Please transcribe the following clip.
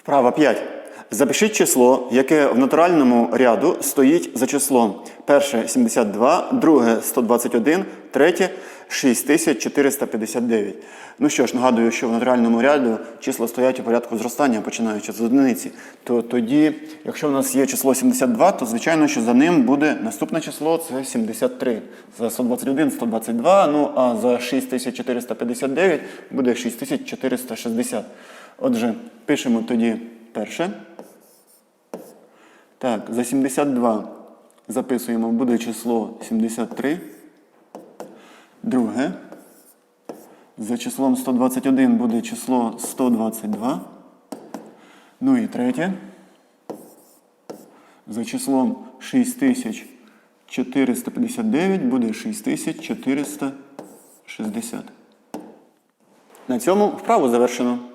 Вправа 5. Запишіть число, яке в натуральному ряду стоїть за числом. Перше 72, друге 121, третє 6459. Ну що ж, нагадую, що в натуральному ряду числа стоять у порядку зростання, починаючи з одиниці. То тоді, якщо в нас є число 72, то звичайно, що за ним буде наступне число це 73. За 121 122, ну а за 6459 буде 6460. Отже, пишемо тоді перше. Так, за 72 записуємо, буде число 73. Друге. За числом 121 буде число 122. Ну і третє. За числом 6459 буде 6460. На цьому вправу завершено.